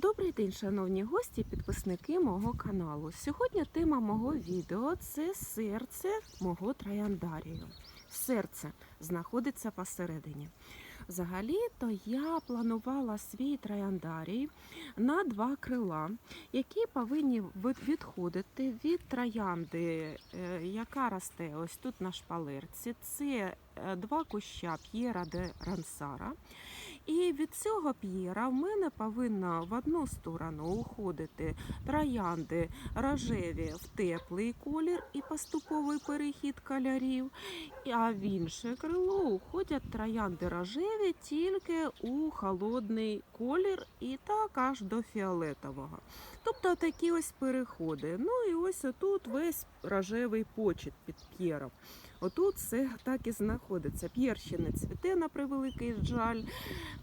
Добрий день, шановні гості, підписники мого каналу. Сьогодні тема мого відео це серце мого трояндарію. Серце знаходиться посередині. Взагалі-то я планувала свій трояндарій на два крила, які повинні відходити від троянди, е, яка росте ось тут на шпалерці. Це е, два куща П'єра де Рансара. І від цього п'єра в мене повинна в одну сторону уходити троянди рожеві в теплий колір і поступовий перехід кольорів. А в інше крило уходять троянди рожеві тільки у холодний колір і так аж до фіолетового. Тобто такі ось переходи. Ну і ось отут весь рожевий почет під п'єром. Отут все так і знаходиться. П'єр ще не цвіте на превеликий жаль.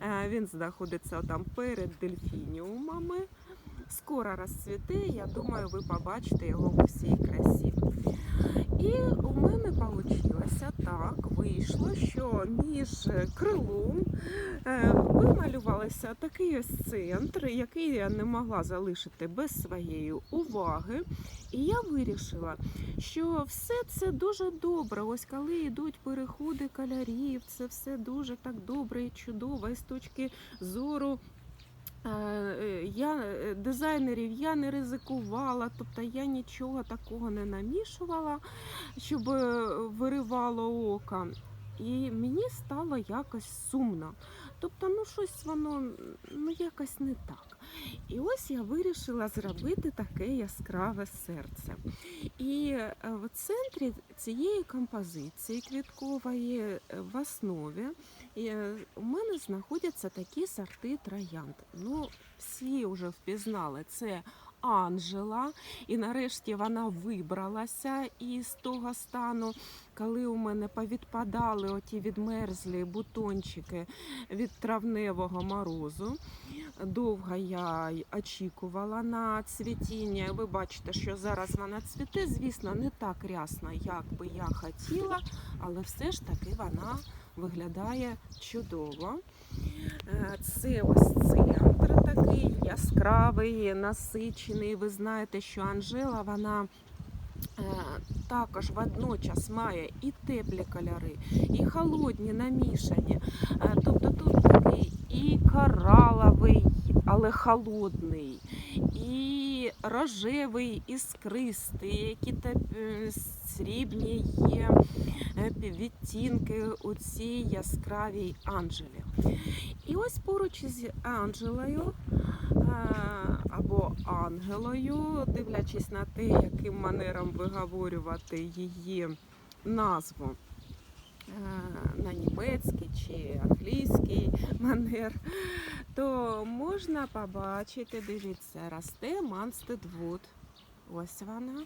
Е, Він знаходиться там перед дельфініумами. Скоро розцвіте, я думаю, ви побачите його в усій красі. І у мене вийшло так, вийшло, що між крилом е, вималювався такий ось центр, який я не могла залишити без своєї уваги. І я вирішила, що все це дуже добре. Ось коли йдуть переходи кольорів, це все дуже так добре і чудово. І з точки зору е, е, я, е, дизайнерів я не ризикувала, тобто я нічого такого не намішувала, щоб е, виривало око. І мені стало якось сумно. Тобто, ну щось воно ну якось не так. І ось я вирішила зробити таке яскраве серце. І е, в центрі цієї композиції квіткової е, в основі е, у мене знаходяться такі сорти троянд. Ну, всі вже впізнали це. Анжела, і нарешті вона вибралася із того стану, коли у мене повідпадали оті відмерзлі бутончики від травневого морозу. Довго я очікувала на цвітіння. Ви бачите, що зараз вона цвіте. Звісно, не так рясно, як би я хотіла, але все ж таки вона виглядає чудово. Е, Це ось центр такий яскравий, насичений. Ви знаєте, що Анжела вона. Е, Також водночас має і теплі кольори, і холодні намішані. Е, Тобто тут такий і кораловий, але холодний, і рожевий, іскристий, які е, срібні є відтінки у цій яскравій Анжелі. І ось поруч із Анжелою або Ангелою, дивлячись на те, яким манером виговорювати її назву е, на німецький чи англійський манер, то можна побачити, дивіться, росте Манстедвуд. Ось вона.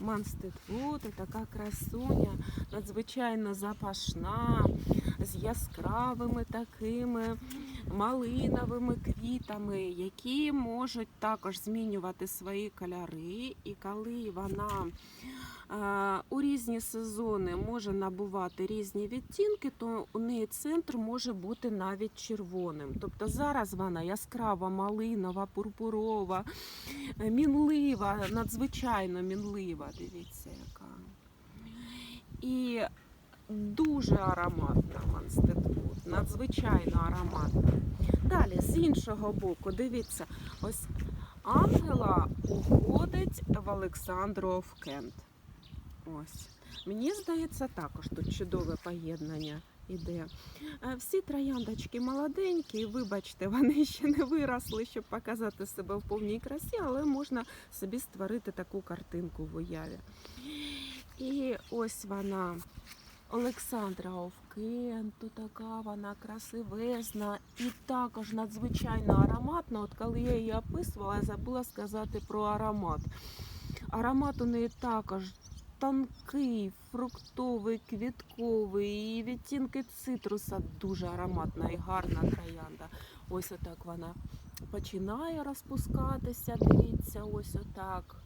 Манстедвуд, і така красуня, надзвичайно запашна, з яскравими такими малиновими квітами, які можуть також змінювати свої кольори. І коли вона е, у різні сезони може набувати різні відтінки, то у неї центр може бути навіть червоним. Тобто зараз вона яскрава, малинова, пурпурова, мінлива, надзвичайно мінлива. Дивіться, яка. І дуже ароматна Манстедвуд, надзвичайно ароматна. Далі, з іншого боку, дивіться, ось Ангела уходить в Олександру Овкент. Ось. Мені здається, також тут чудове поєднання іде. Е, Всі трояндочки молоденькі, вибачте, вони ще не виросли, щоб показати себе в повній красі, але можна собі створити таку картинку в уяві. І ось вона. Олександра Овкенту, така вона красивезна і також надзвичайно ароматна. От коли я її описувала, я забула сказати про аромат. Аромат у неї також тонкий, фруктовий, квітковий, і відтінки цитруса дуже ароматна і гарна троянда. Ось отак вона починає розпускатися. Дивіться, ось отак.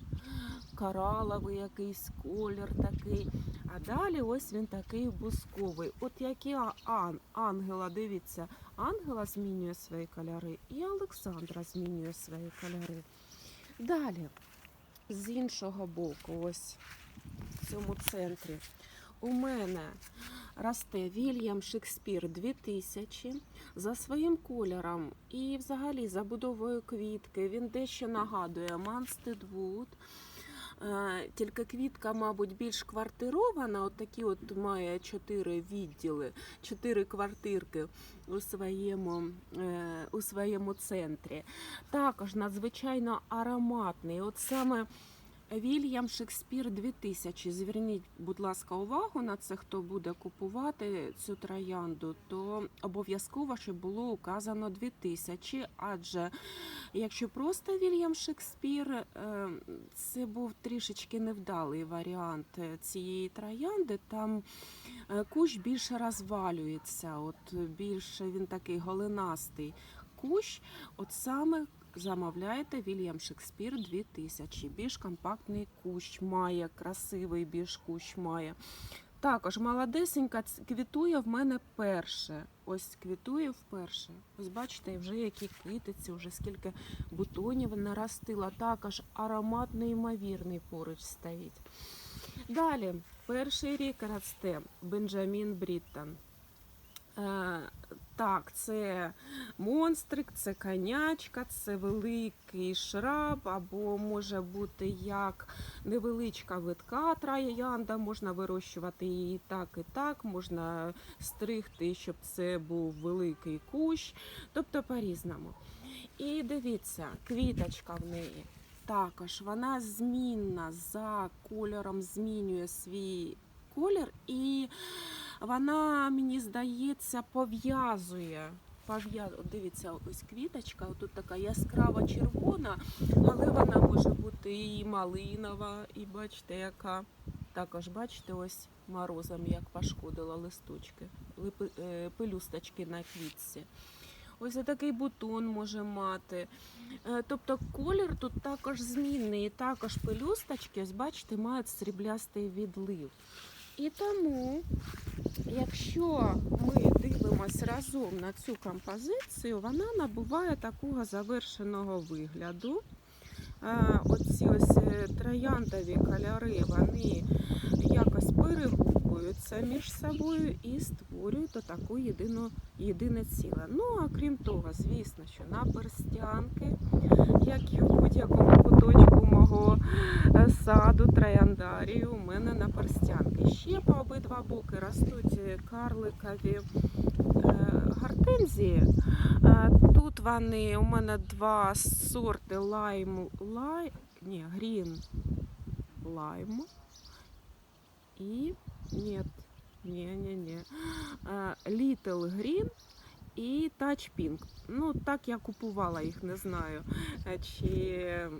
Кораловий якийсь колір такий. А далі ось він такий бусковий. От як і ан, ангела, дивіться, ангела змінює свої кольори, і Олександра змінює свої кольори. Далі, з іншого боку, ось в цьому центрі, у мене росте Вільям Шекспір 2000 за своїм кольором і взагалі забудовою квітки. Він дещо нагадує Манстедвуд. Е, Тільки квітка, мабуть, більш квартирована. От такі от має чотири відділи, чотири квартирки у своєму, е, у своєму центрі. Також надзвичайно ароматний. От саме Вільям Шекспір 2000. Зверніть, будь ласка, увагу на це, хто буде купувати цю троянду, то обов'язково, щоб було указано 2000, адже якщо просто Вільям Шекспір, е, це був трішечки невдалий варіант цієї троянди. Там е, кущ більше розвалюється, от більше він такий голенастий кущ. От саме замовляєте Вільям Шекспір 2000. Більш компактний кущ має, красивий більш кущ має. Також молодесенька квітує в мене перше. Ось квітує вперше. Ось бачите, вже які квітиці, вже скільки бутонів наростила. Також аромат неймовірний поруч стоїть. Далі, перший рік росте Бенджамін Бріттон. Так, це монстрик, це конячка, це великий шраб, або може бути як невеличка витка троянда, можна вирощувати її так, і так, можна стригти, щоб це був великий кущ, тобто по-різному. І дивіться, квіточка в неї. Також вона змінна за кольором, змінює свій колір, і вона, мені здається, пов'язує. Дивіться, ось квіточка, тут така яскрава червона, але вона може бути і малинова, і бачите, яка. Також бачите, ось морозом як пошкодила листочки, е, пелюсточки на квітці. Ось такий бутон може мати. Е, Тобто колір тут також змінний. І також пелюсточки, ось бачите, мають сріблястий відлив. І тому, якщо ми дивимося разом на цю композицію, вона набуває такого завершеного вигляду. Е, Оці ось е, трояндові кольори, вони якось перегукуються між собою і створюють таку єдину, єдине ціле. Ну, а крім того, звісно, що на перстянки, як і в будь-якому куточку мого е, саду трояндарію, у мене на перстянки. Ще по обидва боки ростуть е, карликові е, гортензії. Тут вони у мене два сорти лайму, лай, ні, грін лайм і ні, ні. Little Green і Touch Pink. Ну, так я купувала їх, не знаю. Чи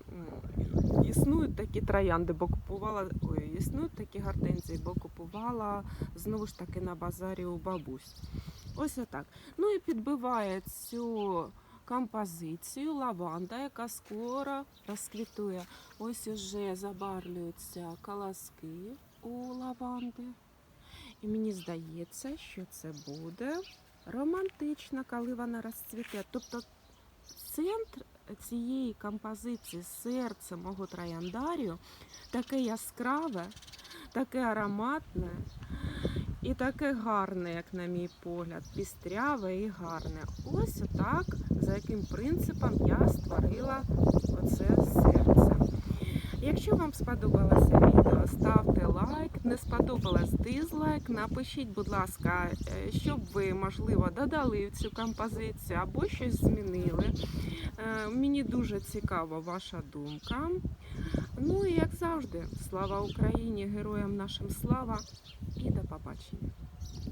існують такі троянди, бо купувала. Ой, існують такі гортензії, бо купувала знову ж таки на базарі у бабусь. Ось отак. Ну і підбиває цю композицію лаванда, яка скоро розквітує. Ось уже забарвлюються колоски у лаванди. І мені здається, що це буде романтично, коли вона розцвіте. Тобто центр цієї композиції, серце мого трояндарію, таке яскраве, таке ароматне і таке гарне, як на мій погляд, пістряве і гарне. Ось отак, за яким принципом я створила оце серце. Якщо вам сподобалося відео, ставте лайк. Не сподобалось дизлайк. Напишіть, будь ласка, е, щоб ви, можливо, додали в цю композицію або щось змінили. Е, Мені дуже цікава ваша думка. Ну і як завжди, слава Україні, героям нашим слава і до побачення.